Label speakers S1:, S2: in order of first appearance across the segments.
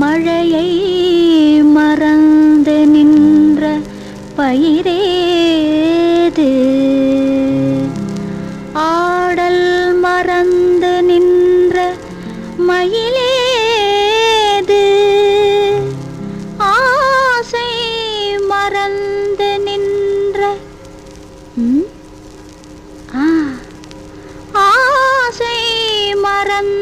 S1: மழையை மறந்து நின்ற பயிரேது? ஆடல் மறந்து நின்ற மயிலேது? ஆசை மறந்து நின்ற ஆசை மறந்து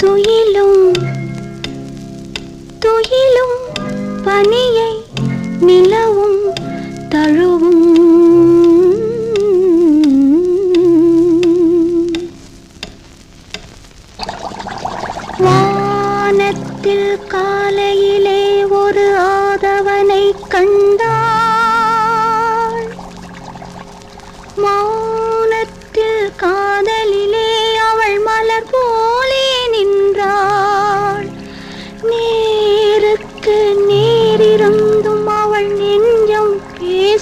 S1: துயிலும் துயிலும் பனியை நிலவும் தழுவும். வானத்தில் காலையிலே ஒரு ஆதவனை கண்டாள். மா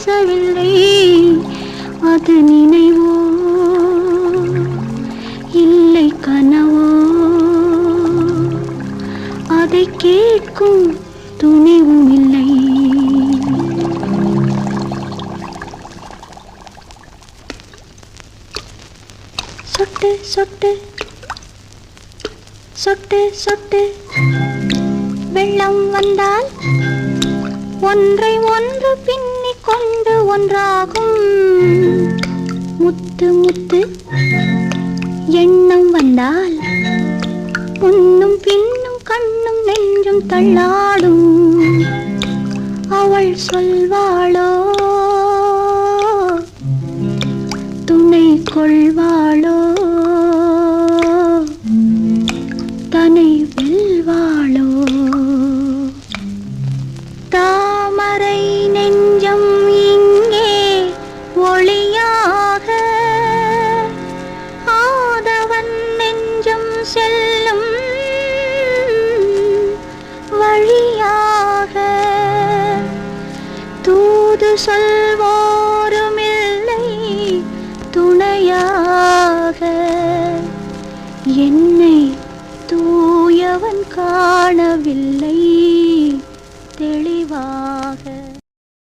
S1: பேசவில்லை அது நினைவோ? இல்லை கனவோ? அதை கேட்கும் துணிவும் இல்லை. சொட்டு சொட்டு. சொட்டு சொட்டு. வெள்ளம் வந்தால் ஒன்றை ஒன்று முத்து முத்து. எண்ணம் வந்தால் முன்னும் பின்னும் கண்ணும் நெஞ்சும் தள்ளாடும். அவள் சொல்வாளோ? துணை கொள்வாளோ? தனை வெல்வாள் என்னை தூயவன் காணவில்லை.